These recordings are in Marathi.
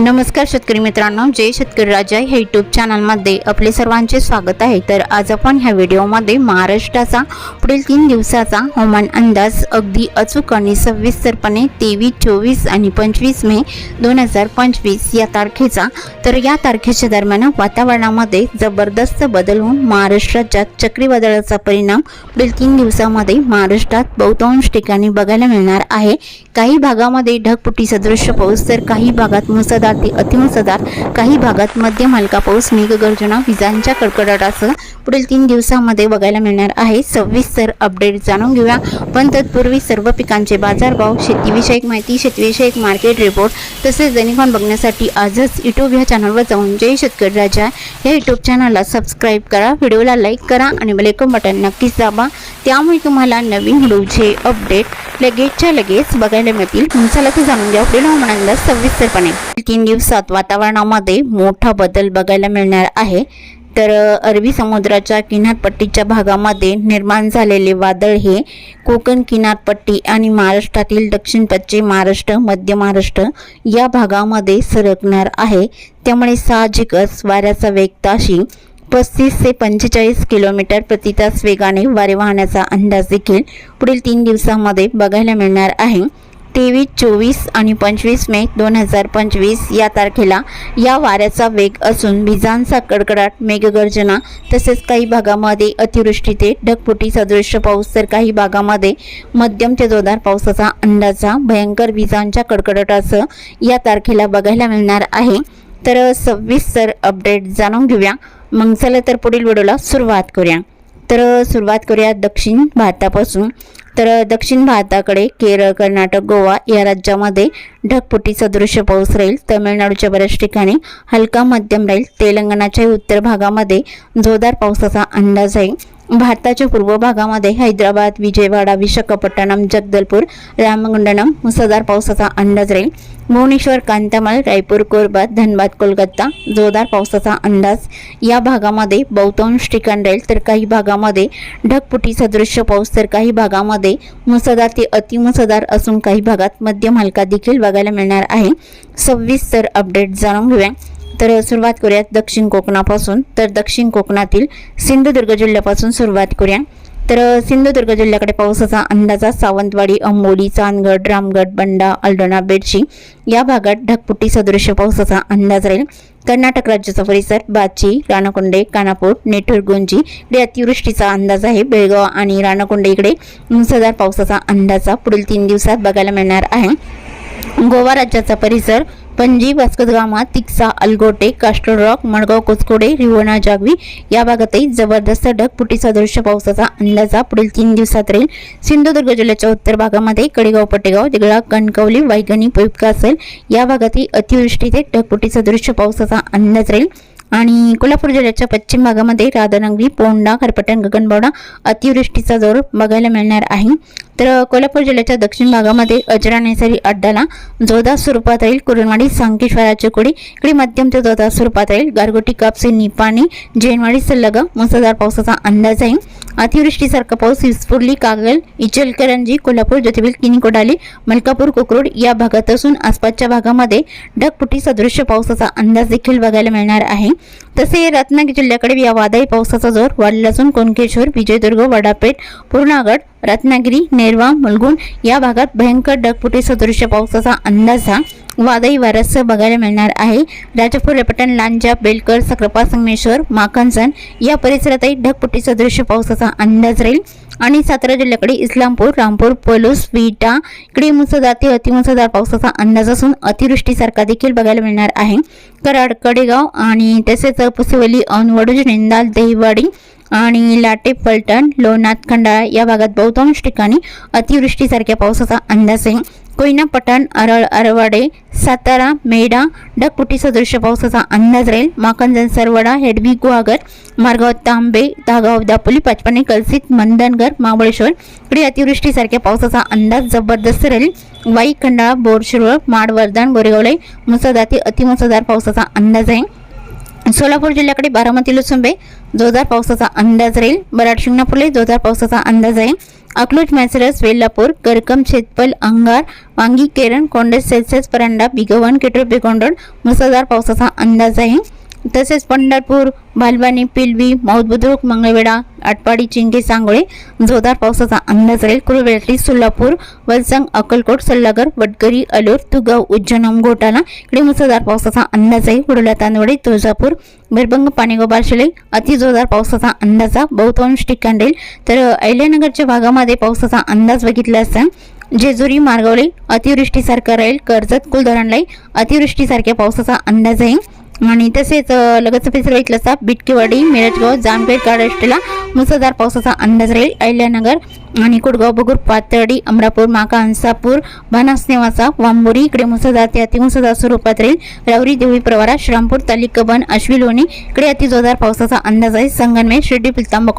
नमस्कार शेतकरी मित्रांनो जय शेतकरी राजा ह्या यूट्यूब चॅनलमध्ये आपले सर्वांचे स्वागत आहे. तर आज आपण ह्या व्हिडिओमध्ये महाराष्ट्राचा पुढील तीन दिवसाचा हवामान अंदाज अगदी अचूक आणि सविस्तरपणे तेवीस चोवीस आणि पंचवीस मे दोन हजार पंचवीस या तारखेचा. तर या तारखेच्या दरम्यान वातावरणामध्ये जबरदस्त बदल होऊन महाराष्ट्र राज्यात चक्रीवादळाचा परिणाम पुढील तीन दिवसामध्ये महाराष्ट्रात बहुतांश ठिकाणी बघायला मिळणार आहे. काही भागामध्ये ढगपुटी सदृश्य पाऊस तर काही भागात मुसळधार ते अतिमुसळधार काही भागात मध्यम हलका पाऊस मेघगर्जना विजांच्या कडकडाटासह पुढील तीन दिवसामध्ये बघायला मिळणार आहे. सविस्तर अपडेट जाणून घेऊया. पण तत्पूर्वी सर्व पिकांचे बाजारभाव शेतीविषयक माहिती शेतीविषयक मार्केट रिपोर्ट तसेच दैनिकॉन बघण्यासाठी आजच युट्यूब या चॅनलवर जाऊन जय शेतकरी राजा. या युट्यूब चॅनलला सबस्क्राईब करा व्हिडिओला लाईक करा आणि बेलेकन बटन नक्कीच दाबा. त्यामुळे तुम्हाला नवीन व्हिडिओचे अपडेट लगेचच्या लगेच बघायला मिळतील. तुमचा लक्ष जाणून घ्या. पुढील हवामान अंदाज सविस्तरपणे. तीन दिवसात वातावरणामध्ये मोठा बदल बघायला मिळणार आहे. तर अरबी समुद्राच्या किनारपट्टीच्या भागामध्ये निर्माण झालेले वादळ हे कोकण किनारपट्टी आणि महाराष्ट्रातील दक्षिण पश्चिम महाराष्ट्र मध्य महाराष्ट्र या भागामध्ये सरकणार आहे. त्यामुळे साहजिकच वाऱ्याचा वेग ताशी पस्तीस ते पंचेचाळीस किलोमीटर प्रति तास वेगाने वारे वाहण्याचा अंदाज देखील पुढील तीन दिवसामध्ये बघायला मिळणार आहे. तेवीस चोवीस आणि पंचवीस मे दोन हजार पंचवीस या तारखेला या वाऱ्याचा वेग असून विजांचा कडकडाट मेघगर्जना तसेच काही भागामध्ये अतिवृष्टी ते ढगफुटी सदृश्य पाऊस तर काही भागामध्ये मध्यम ते जोरदार पावसाचा अंदाजा भयंकर विजांच्या कडकडाटासह या तारखेला बघायला मिळणार आहे. तर सविस्तर अपडेट जाणून घेऊया. मग चला तर पुढील व्हिडिओला सुरुवात करूया. तर सुरुवात करूया दक्षिण भारतापासून. तर दक्षिण भारताकडे केरळ कर्नाटक गोवा या राज्यामध्ये ढगफुटी सदृश्य पाऊस राहील. तमिळनाडूच्या बऱ्याच ठिकाणी हलका मध्यम राहील. तेलंगणाच्या उत्तर भागामध्ये जोरदार पावसाचा अंदाज आहे. भारताच्या पूर्व भागामध्ये हैदराबाद विजयवाडा विशाखापट्टणम जगदलपूर रामगुंडनम मुसळधार पावसाचा अंदाज राहील. भुवनेश्वर कांतामल रायपूर कोरबा धनबाद कोलकाता जोरदार पावसाचा अंदाज. या भागामध्ये बहुतांश ठिकाण राहील तर काही भागामध्ये ढगपुटी सदृश्य पाऊस तर काही भागामध्ये मुसळधार ते अतिमुसळधार असून काही भागात मध्यम हलका देखील बघायला मिळणार आहे. सव्वीस तर अपडेट जाणून घेऊया. तर सुरुवात करूयात दक्षिण कोकणापासून. तर दक्षिण कोकणातील सिंधुदुर्ग जिल्ह्यापासून सुरुवात करूया. तर सिंधुदुर्ग जिल्ह्याकडे पावसाचा अंदाजा सावंतवाडी अंबोली चांदगड रामगड बंडा अल्डोना बेडशी या भागात ढगफुटी सदृश्य पावसाचा अंदाज राहील. कर्नाटक राज्याचा परिसर बाची राणकोंडे कानापूर नेठूर गुंजी इकडे अतिवृष्टीचा अंदाज आहे. बेळगाव आणि राणकोंडे इकडे मुसळधार पावसाचा अंदाजा पुढील तीन दिवसात बघायला मिळणार आहे. गोवा राज्याचा परिसर पणजी वास्कोदगामा तिक्सा अलगोटे कास्टल रॉक मडगाव कोचकोडे रिवणा जागवी या भागातही जबरदस्त ढगपुटी सदृश पावसाचा अंदाजा पुढील तीन दिवसात राहील. सिंधुदुर्ग जिल्ह्याच्या उत्तर भागामध्ये कडेगाव पटेगाव दिगळा कणकवली वायगणी पयुक्त असेल या भागातही अतिवृष्टी ते ढगफुटी सदृश्य पावसाचा अंदाज राहील. आणि कोल्हापूर जिल्ह्याच्या पश्चिम भागामध्ये राधानगरी पोंडा खरपटण गगनबावडा अतिवृष्टीचा जोर बघायला मिळणार आहे. तर कोल्हापूर जिल्ह्याच्या दक्षिण भागामध्ये अजरा नैसर्गिक अड्डाला जोरदार स्वरूपात राहील. कुरणवाडी सांकेश्वराची कोडी इकडे मध्यम ते जोरदार स्वरूपात राहील. गारगोटी कापसे निपाणी जैनवाडी सल्लग मुसळधार पावसाचा अंदाज आहे. अतिवृष्टीसारखा पाऊस विस्फुरली कागल इचलकरंजी कोल्हापूर ज्योतिबील किनी कोडाली मलकापूर कोकरूड या भागात असून आसपासच्या भागामध्ये ढगपुटी सदृश्य पावसाचा अंदाज देखील बघायला मिळणार आहे. तसे रत्नागिरी जिल्ह्याकडे या वादळी पावसाचा जोर वाढला असून कोणकेश्वर विजयदुर्ग वडापेठ पूर्णागड रत्नागिरी नेरवा मुलगुण या भागात भयंकर ढगपुटी सदृश्य पावसाचा अंदाज हा वादळी वाऱ्यासह बघायला मिळणार आहे. राजापूर रेपटण लांजा बेलकर सक्रापा संगमेश्वर माखनसन या परिसरातही ढगफुटी सदृश्य पावसाचा अंदाज राहील. आणि सातारा जिल्ह्याकडे इस्लामपूर रामपूर पलूस विटा इकडे मुसळधार ते अतिमुसळधार पावसाचा अंदाज असून अतिवृष्टीसारखा देखील बघायला मिळणार आहे. कराड कडेगाव आणि तसेच पुसेवली औंध निंदाल दहिवाडी आणि लाटे फलटण लोणात खंडाळा या भागात बहुतांश ठिकाणी अतिवृष्टीसारख्या पावसाचा अंदाज आहे. कोयना पठाण अरळ अरवाडे सातारा मेढा ढगफुटी सदृश्य पावसाचा अंदाज राहील. माकंजन सरवडा हेडबी गुहागर मार्गाव तांबे दागाव दापोली पाचपाणे कलसित मंदनगर महाबळेश्वर इकडे अतिवृष्टीसारख्या पावसाचा अंदाज जबरदस्त राहील. वाई खंडाळा बोरशिरोळ माड वर्धन गोरेगावले मुसळधार ते अतिमुसळधार पावसाचा अंदाज आहे. सोलापूर जिल्ह्याकडे बारामती लुसुंबे जोरदार पावसाचा अंदाज राहील. बराड शिंगणापूरले जोरदार पावसाचा अंदाज आहे. अकलूज मॅसरस वेल्लापूर करकम शेतपल अंगार वांगी केरण कोंडस सेल्सिअस परांडा बिगवन केटोर बेकोंडर मुसळधार पावसाचा अंदाज आहे. तसेच पंढरपूर बालवानी पिलवी मौद बुद्रुक मंगळवेढा आटपाडी चिंगे सांगोळे जोरदार पावसाचा अंदाज राहील. कुरुबेटली सोलापूर वलसंग अक्कलकोट सल्लागर वडकरी अलूर तुगाव उज्जैन घोटाला इकडे मुसळधार पावसाचा अंदाज आहे कुडोला तांदवडे तुळजापूर बिरबंग पाणीगाव बारशिले अति जोरदार पावसाचा अंदाजा बहुतांश ठिकाण राहील. तर अहिल्यानगरच्या भागामध्ये पावसाचा अंदाज बघितला असता जेजुरी मार्गावले अतिवृष्टीसारखा राहील. कर्जत कुलधरणलाही अतिवृष्टीसारख्या पावसाचा अंदाज आहे आणि तसेच अ, लगतचं परिसर बिटकेवाडी मिरजगाव जामखेड काडाष्टीला मुसळधार पावसाचा अंदाज राहील. अहिल्यानगर आणि कुडगाव बगूर पातळी अमरापूर माका हंसापूर बनास नेवासा वांबोरी इकडे मुसळधार ते अतिमुसळधार स्वरूपात राहील. रावरी देवळी प्रवारा श्रामपूर तालिकबन अश्वी लोणी इकडे अतिजोरदार पावसाचा अंदाज आहे. संगनमे शिर्डी पिलतांबा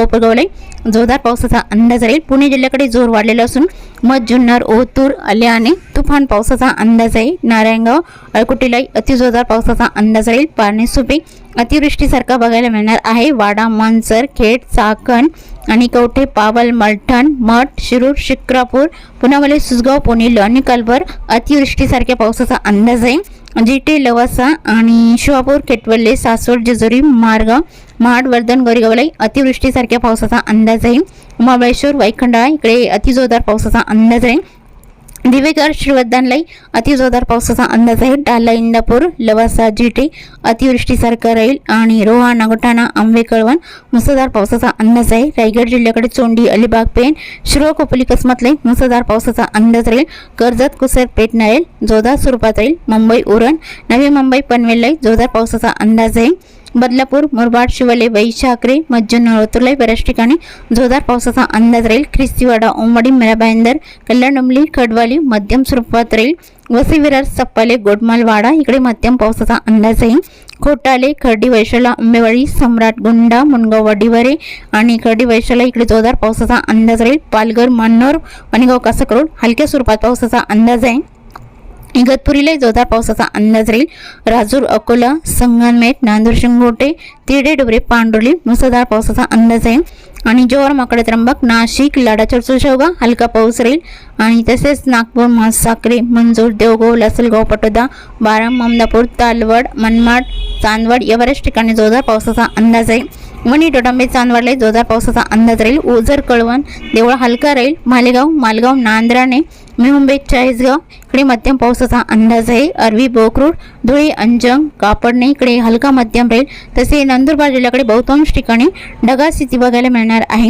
जोरदार पावसाचा अंदाज राहील. पुणे जिल्ह्याकडे जोर वाढलेला असून मध जुन्नर ओतूर आल्याने तुफान पावसाचा अंदाज आहे. नारायणगाव अळकुटीलाई अतिजोरदार पावसाचा अंदाज राहील. पारणे सुपे अतिवृष्टीसारखा बघायला मिळणार आहे. वाडा मनसर खेड चाकण आणि कवठे पावल मलठण मठ शिरूर शिक्रापूर पुनावले सुसगाव पुणे आणि कालभर अतिवृष्टीसारख्या पावसाचा अंदाज आहे. जिटे लवासा आणि शिवापूर केटवल्ले सासवड जेजुरी मारगाव महाड वर्धन गोरेगावलाई अतिवृष्टीसारख्या पावसाचा अंदाज आहे. महाबळेश्वर वाईखंडा इकडे अतिजोरदार पावसाचा अंदाज आहे. दिवेकर श्रीवर्धनलाई अतिजोरदार पावसाचा अंदाज आहे. डाला इंदापूर लवासा जिटे अतिवृष्टीसारखा राहील. आणि रोहा नागोठाणा आंबे कळवण मुसळधार पावसाचा अंदाज आहे. रायगड जिल्ह्याकडे चोंडी अलिबाग पेण शिरोळ कोपली कसमतलाई मुसळधार पावसाचा अंदाज राहील. कर्जत कुसर पेटणा नाळेल जोरदार स्वरूपात राहील. मुंबई उरण नवी मुंबई पनवेललाई जोरदार पावसाचा अंदाज आहे. बदलापूर मुरबाड शिवले वैशाकरे मज्जन नळोतुलाई बऱ्याच ठिकाणी जोरदार पावसाचा अंदाज राहील. ख्रिस्तीवाडा ओंबाडी मेराबाईंदर कल्याण डोंबली खडवाली मध्यम स्वरूपात राहील. वसी विरार सप्पाले गोडमालवाडा इकडे मध्यम पावसाचा अंदाज आहे खोटाले खर्डी वैशाला आंबेवाडी सम्राट गुंडा मुनगाव वडिवरे आणि खर्डी वैशाला इकडे जोरदार पावसाचा अंदाज राहील. पालघर मन्नोर वणगाव कासकरोड हलक्या स्वरूपात पावसाचा अंदाज आहे. इगतपुरीला जोरदार पावसाचा अंदाज राहील. राजूर अकोला संगनमेट नांदूर शिंगोटे तिरडे डोबरे पांडुर्ली मुसळधार पावसाचा अंदाज आहे आणि जोर माकडे त्र्यंबक नाशिक लाडा चर्चुशेवगा हलका पाऊस राहील. आणि तसेच नागपूर म्हसाक्रे मंजूर देवगाव लासलगाव पटोदा बारा ममदापूर तालवड मनमाड चांदवड या बऱ्याच ठिकाणी जोरदार पावसाचा अंदाज आहे वणी डोडांबे चांदवडला जोरदार पावसाचा अंदाज राहील. ओझर कळवण देवळा हलका राहील. मालेगाव मालगाव नांद्राणे मी मुंबईत चाळीसगाव इकडे मध्यम पावसाचा अंदाज आहे. अरवी बोकरूड धुळे अंजंग कापडणे इकडे हलका मध्यम राहील तसे नंदुरबार जिल्ह्याकडे बहुतांश ठिकाणी ढगाळ स्थिती बघायला मिळणार आहे.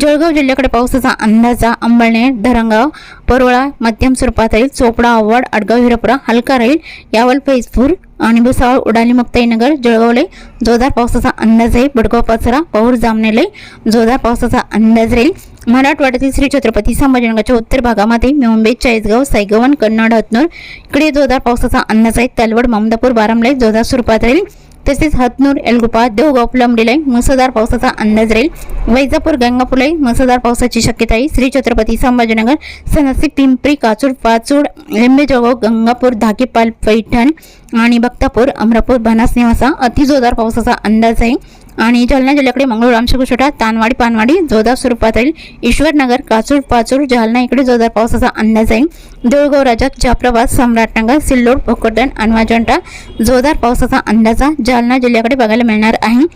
जळगाव जिल्ह्याकडे पावसाचा अंदाजा अंबळनेर धरंगाव परोळा मध्यम स्वरूपात राहील चोपडा आव्हाड अडगाव हिरपुरा हलका राहील यावल फैजपूर आणि भुसावळ उडाली मुक्ताईनगर जळगावले जोरदार पावसाचा अंदाज आहे. बडगाव पाचरा पौर जामनेले जोरदार पावसाचा अंदाज राहील. मराठवाड्यातील श्री छत्रपती संभाजीनगरच्या उत्तर भागामध्ये मुंबई चाळीसगाव सायगवन कन्नड हतनूर इकडे जोरदार पावसाचा अंदाज आहे तलवड ममदापूर बारामलाई जोरदार स्वरूपात राहील. तसेच हतनूर एलगुपा देवगाव फुलंबडीलाई मुसळधार पावसाचा अंदाज राहील. वैजापूर गंगापूरला मुसळधार पावसाची शक्यता आहे. श्री छत्रपती संभाजीनगर सनसी पिंपरी काचूर पाचूड लिंबेजोगाव गंगापूर धाकेपाल पैठण आणि बक्तापूर अमरापूर बनास निवासा अतिजोरदार पावसाचा अंदाज आहे. आणि जालना जिल्ह्याकडे मंगळूर रामशेकुशोटा तानवाडी पानवाडी जोरदार स्वरूपात राहील. ईश्वरनगर काचूर पाचूर जालना इकडे जोरदार पावसाचा अंदाज आहे. देऊळगाव राजा जाफराबाद सम्राटनगर सिल्लोड भोकरदन अनवाजंटा जोरदार पावसाचा अंदाज जालना जिल्ह्याकडे बघायला मिळणार आहे.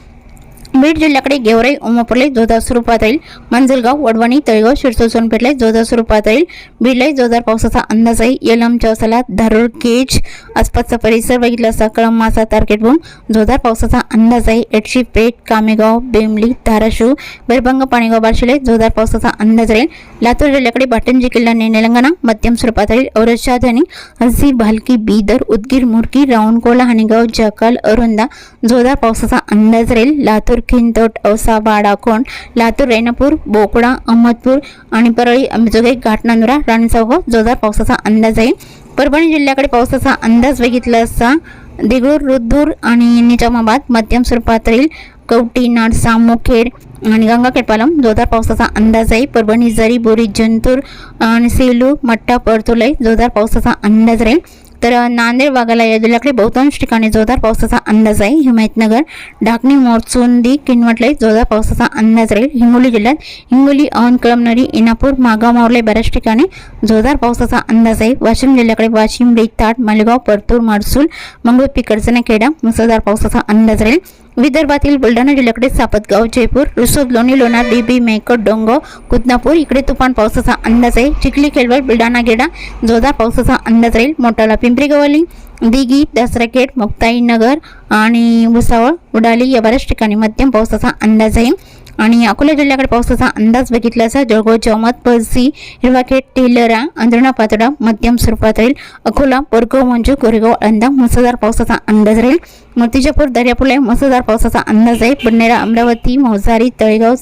बीड जिल्ह्याकडे गेवराई उमापूरलाई जोरदार स्वरूपात राहील. मंजलगाव वडवणी तळेगाव शिरसोळ सोनपेठलाई जोरदार स्वरूपात राहील. बीडलाही जोरदार पावसाचा अंदाज आहे. येलम चौसाला धारूर केज आसपासचा परिसर बघितला असता कळमासा तारकेटबूम जोरदार पावसाचा अंदाज आहे. एडशी पेठ कामेगाव बेमली धाराशिव बेरबंग पाणीगाव बारशिले जोरदार पावसाचा अंदाज राहील. लातूर जिल्ह्याकडे बाटंजी किल्ला तेलंगणा मध्यम स्वरूपात राहील. औरंगाबाद आणि हसी भालकी बीदर उदगीर मुरकी राऊंडकोला हाणेगाव जकाल अरुंदा जोरदार पावसाचा अंदाज राहील. लातूर खिंतोट औसा वाडाकोंड लातूर रेणापूर बोकडा अहमदपूर आणि परळी अंबेजोगाई घाटनांदुरा राणीचौगाव जोरदार पावसाचा अंदाज आहे. परभणी जिल्ह्याकडे पावसाचा अंदाज बघितला असता देगळूर रुद्धूर आणि निजामाबाद मध्यम स्वरूपात राहील कवटी नाडसा मुखेड आणि गंगाखेडपालम जोरदार पावसाचा अंदाज आहे. परभणी जरी बोरी जंतूर आणि सेलू मट्टा परतुलाई जोरदार पावसाचा अंदाज राहील तर नांदेड वाघाला या जिल्ह्याकडे बहुतांश ठिकाणी जोरदार पावसाचा अंदाज आहे. हिमायतनगर ढाकणी मोरचोंदी किनवटले जोरदार पावसाचा अंदाज राहील. हिंगोली जिल्ह्यात हिंगोली अहन कळमनरी इनापूर मागाव मावले बऱ्याच ठिकाणी जोरदार पावसाचा अंदाज आहे. वाशिम जिल्ह्याकडे वाशिम रेताट मालेगाव परतूर माडसूल मंगळूर पिकडचना खेडा मुसळधार पावसाचा अंदाज राहील. विदर्भातील बुलढाणा जिल्ह्याकडे सापतगाव जयपूर रुसोद लोणी लोणार बीबी मेकट डोंग कुदनापूर इकडे तुफान पावसाचा अंदाज आहे. चिखली केळवड बुलढाणा गेडा जोरदार पावसाचा अंदाज राहील. मोठाला पिंपरी गवली दिघी दसरा मुक्ताई नगर आणि भुसावळ उडाली या बऱ्याच ठिकाणी मध्यम पावसाचा अंदाज आहे. आणि अकोला जिल्ह्याकडे पावसाचा अंदाज बघितला असा जळगाव चौमत पळसी हिरवाखेड टेलरा अंधरणा पातळा मध्यम स्वरूपात राहील. अकोला बोरगाव मंजू कोरेगाव अंदा मुसळधार पावसाचा अंदाज राहील. मूर्तिजापूर दर्यापुला मुसळधार पावसाचा अंदाज आहे. पुणेरा अमरावती मौजारी तळेगाव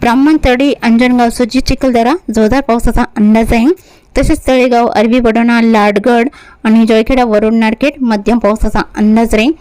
ब्राह्मण तळी अंजनगाव सुजी चिखलदरा जोरदार पावसाचा अंदाज आहे. तसेच तळेगाव अरबी बडोना लाडगड आणि जळखेडा वरुण नाडखेड मध्यम पावसाचा अंदाज राहील.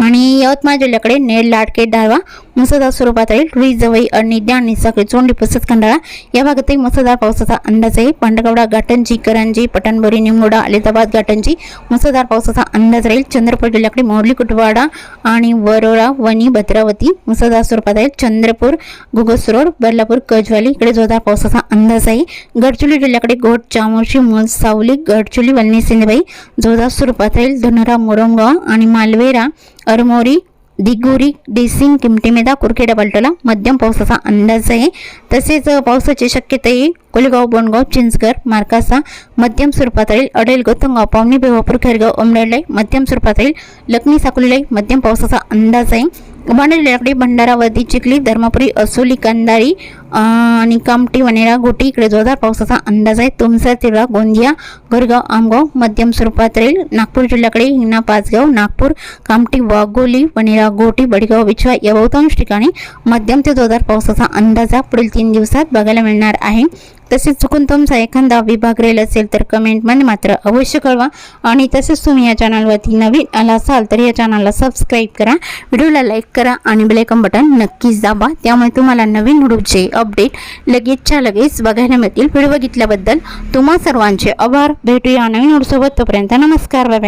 आणि यवतमाळ जिल्ह्याकडे नेर लाडके डाळवा मुसळधार स्वरूपात राहील रुई जवई अडनिद्या आणि साखळी चोंडी पसत खंडाळा या भागातही मुसळधार पावसाचा अंदाज आहे पांडगवडा गाटंजी करंजी पटणबोरी निमोडा अलिताबाद गाटंजी मुसळधार पावसाचा अंदाज राहील चंद्रपूर जिल्ह्याकडे मोरली कुटवाडा आणि वरोळा वणी भद्रावती मुसळधार स्वरूपात राहील चंद्रपूर गुगसरोड बदलापूर कजवाली इकडे जोरदार पावसाचा अंदाज आहे गडचुली जिल्ह्याकडे गोट चामोर्शी मूल सावली गडचुली वलनी सिंधबाई जोरदार स्वरूपात राहील धनोरा मोरंगाव आणि मालवेरा अरमोरी दिगोरी डेसिंग किमटीमेदा कुरखेडा पलटला मध्यम पावसाचा अंदाज आहे. तसेच पावसाची शक्यता आहे कोलेगाव बोंडगाव चिंचगर मार्कासा मध्यम स्वरूपात येईल अडेल गौतमगाव पावणी बेवापूर खेरगाव उमरेडले मध्यम स्वरूपात येईल लक्ष्मी साकुलीले मध्यम पावसाचा अंदाज आहे. उभांडा जिल्ह्याकडे भंडारा चिखली धर्मापुरी असोली कंदारी आणि कामटी वनेरा गोटी इकडे जोरदार पावसाचा अंदाज आहे. तुमसर तिरवा गोंदिया गोरगाव आमगाव मध्यम स्वरूपात राहील नागपूर जिल्ह्याकडे हिंगणा पाचगाव नागपूर कामटी वाघोली वनेरा गोटी बडगाव विछवा या बहुतांश ठिकाणी मध्यम ते जोरदार पावसाचा अंदाज हा पुढील तीन दिवसात बघायला मिळणार आहे. तसेच चुकून तुमचा एखादा विभाग रेल असेल तर कमेंटमध्ये मात्र अवश्य कळवा. आणि तसेच तुम्ही या चॅनलवरती नवीन आला असाल तर या चॅनलला सबस्क्राईब करा. व्हिडिओला लाईक करा आणि बेलायकन बटन नक्कीच दाबा. त्यामुळे तुम्हाला नवीन व्हिडिओचे अपडेट लगेचच्या लगेच बघायला मिळतील व्हिडिओ बघितल्याबद्दल तुम्हा सर्वांचे आभार. भेटूया नवीन व्हिडिओसोबत तोपर्यंत नमस्कार बाय